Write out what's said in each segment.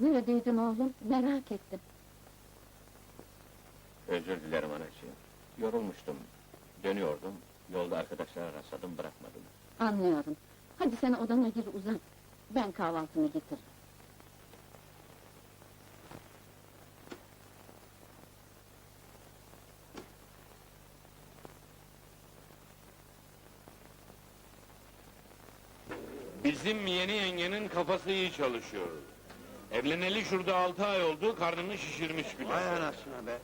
Neredeydin oğlum? Merak ettim. Özür dilerim anacığım. Yorulmuştum. Dönüyordum. Yolda arkadaşlara rastladım bırakmadım. Anlıyorum. Hadi sen odana gir uzan. Ben kahvaltını getiririm. Bizim yeni yengenin kafası iyi çalışıyor. Evleneli şurada altı ay oldu, karnını şişirmiş bile. Vay anasına be.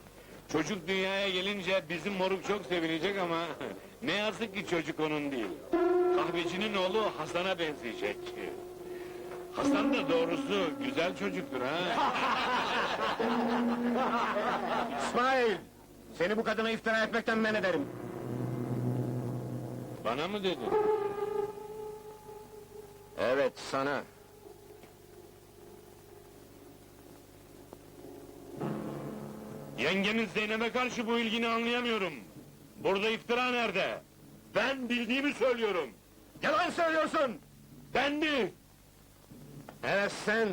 Çocuk dünyaya gelince bizim moruk çok sevinecek ama... ...ne yazık ki çocuk onun değil. Kahvecinin oğlu Hasan'a benzeyecek. Hasan da doğrusu güzel çocuktur ha. İsmail! Seni bu kadına iftira etmekten men ederim. Bana mı dedin? Evet, sana. Yengenin Zeynep'e karşı bu ilgini anlayamıyorum. Burada iftira nerede? Ben bildiğimi söylüyorum. Yalan söylüyorsun! Ben mi? Evet sen!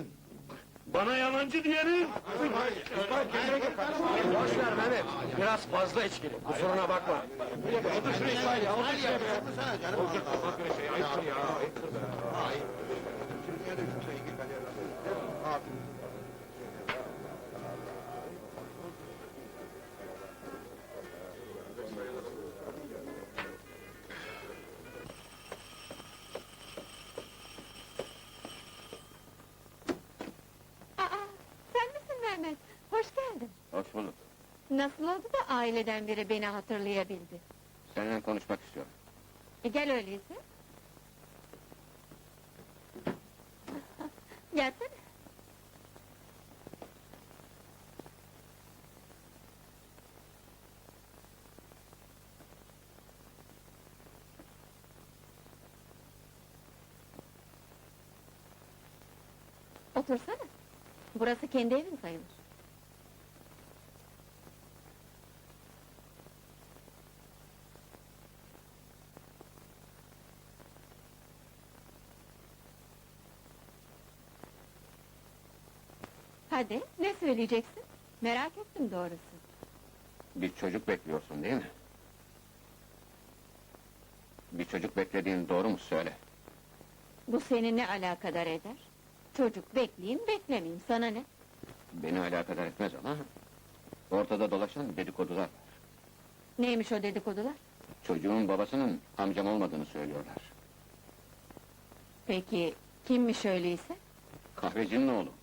Bana yalancı diyeni? Boş ver Mehmet, biraz fazla içkili, kusuruna bakma. Aa, Nasıl oldu da aileden biri beni hatırlayabildi? Seninle konuşmak istiyorum. E, gel öyleyse. Gelsene. Otursana. Burası kendi evin sayılır. Hadi, ne söyleyeceksin? Merak ettim doğrusu. Bir çocuk bekliyorsun değil mi? Bir çocuk beklediğin doğru mu söyle. Bu seni ne alakadar eder? Çocuk bekleyeyim, beklemeyeyim, sana ne? Beni alakadar etmez ama... ...ortada dolaşan dedikodular var. Neymiş o dedikodular? Çocuğun babasının amcam olmadığını söylüyorlar. Peki, kimmiş öyleyse? Kahvecinin oğlu.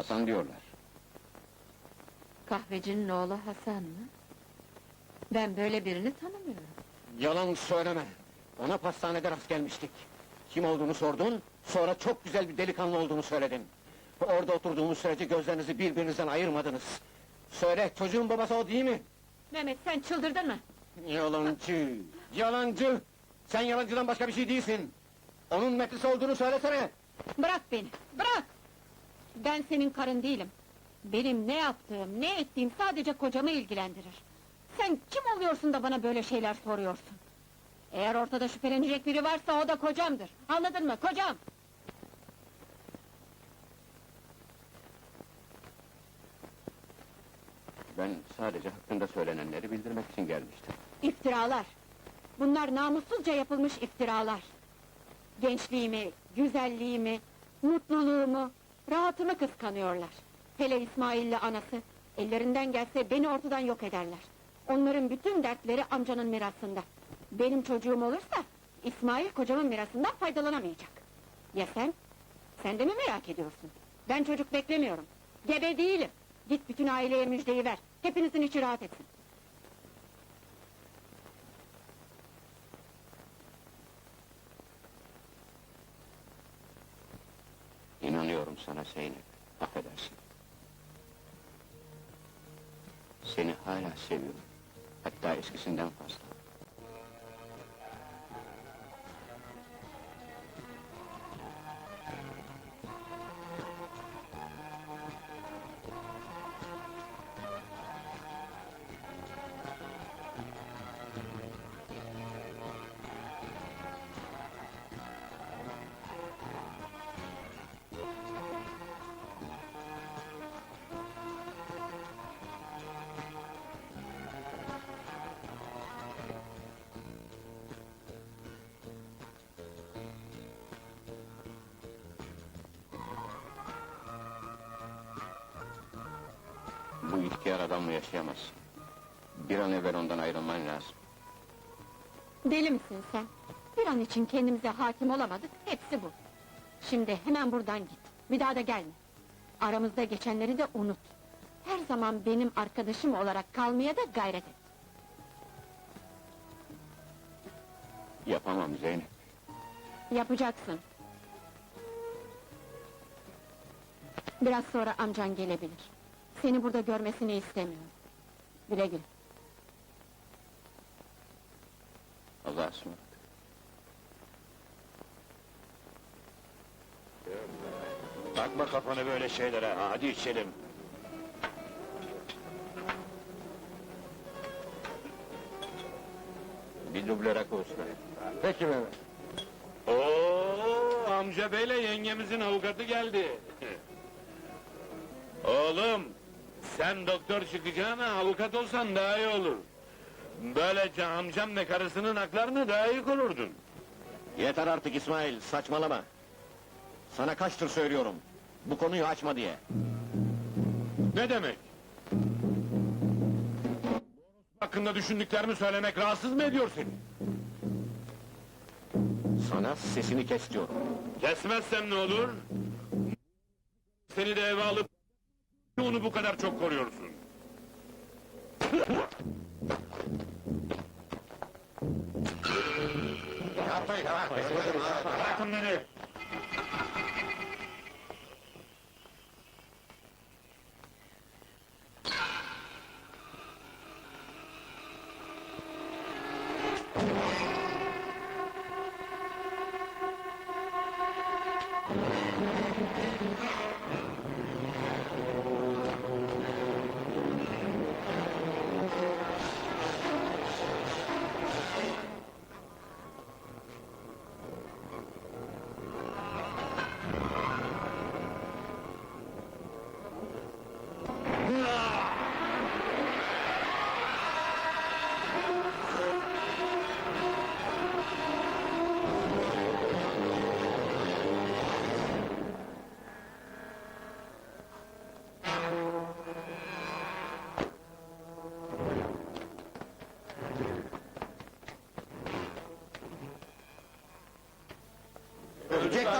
Hasan diyorlar. Kahvecinin oğlu Hasan mı? Ben böyle birini tanımıyorum. Yalan söyleme. Ona pastanede rast gelmiştik. Kim olduğunu sordun, sonra çok güzel bir delikanlı olduğunu söyledin. Orada oturduğumuz sürece gözlerinizi birbirinizden ayırmadınız. Söyle, çocuğun babası o değil mi? Mehmet sen çıldırdın mı? Yalancı, yalancı! Sen yalancıdan başka bir şey değilsin. Onun metrisi olduğunu söylesene! Bırak beni, bırak! Ben senin karın değilim. Benim ne yaptığım, ne ettiğim sadece kocamı ilgilendirir. Sen kim oluyorsun da bana böyle şeyler soruyorsun? Eğer ortada şüphelenecek biri varsa o da kocamdır. Anladın mı? Kocam! Ben sadece hakkında söylenenleri bildirmek için gelmiştim. İftiralar! Bunlar namussuzca yapılmış iftiralar. Gençliğimi, güzelliğimi, mutluluğumu, rahatımı kıskanıyorlar. Hele İsmail'le anası, ellerinden gelse beni ortadan yok ederler. Onların bütün dertleri amcanın mirasında. Benim çocuğum olursa, İsmail kocamın mirasından faydalanamayacak. Ya sen? Sen de mi merak ediyorsun? Ben çocuk beklemiyorum. Gebe değilim. Git bütün aileye müjdeyi ver. Hepinizin içi rahat etsin. İnanıyorum sana Zeynep. Affedersin. Seni hala seviyorum. Hatta eskisinden fazla. Bu ihtiyar adamla yaşayamaz. Bir an evvel ondan ayrılman lazım. Deli misin sen? Bir an için kendimize hakim olamadık, hepsi bu. Şimdi hemen buradan git, bir daha da gelme. Aramızda geçenleri de unut. Her zaman benim arkadaşım olarak kalmaya da gayret et. Yapamam Zeynep. Yapacaksın. Biraz sonra amcan gelebilir. Seni burada görmesini istemiyorum. Güle güle. Allah'a ısmarladık. Takma kafanı böyle şeylere, hadi içelim. Bir duble rakı usta. Peki Mehmet. Oo, amca beyle yengemizin avukatı geldi. Oğlum, sen doktor çıkacağına avukat olsan daha iyi olur. Böylece amcam ve karısının haklarını daha iyi korurdun. Yeter artık İsmail, saçmalama. Sana kaçtır söylüyorum. Bu konuyu açma diye. Ne demek? Hakkında düşündüklerimi söylemek rahatsız mı ediyor seni? Sana sesini kes diyorum. Kesmezsem ne olur? Seni de eve alıp onu bu kadar çok koruyorsun.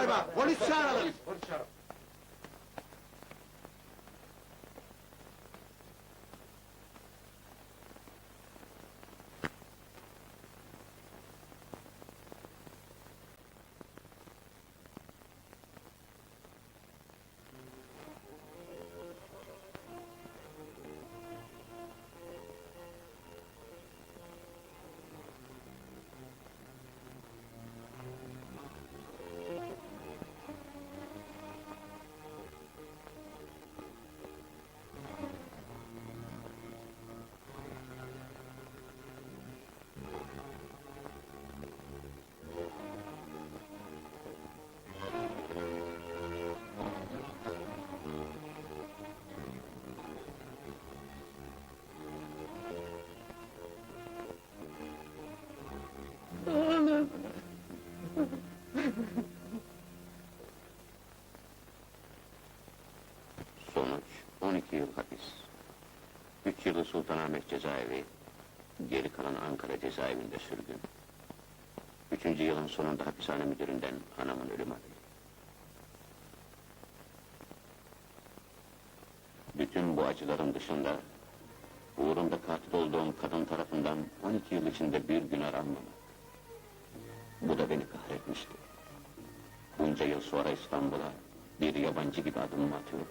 Galiba, polis çağıralım. 12 yıl hapis. 3 yılı Sultanahmet cezaevi, geri kalan Ankara cezaevinde sürgün. Üçüncü yılın sonunda hapishane müdüründen anamın ölüm haberi. Bütün bu acıların dışında, uğrunda katil olduğum kadın tarafından 12 yıl içinde bir gün aranmama. Bu da beni kahretmişti. Bunca yıl sonra İstanbul'a bir yabancı gibi adımımı atıyorum.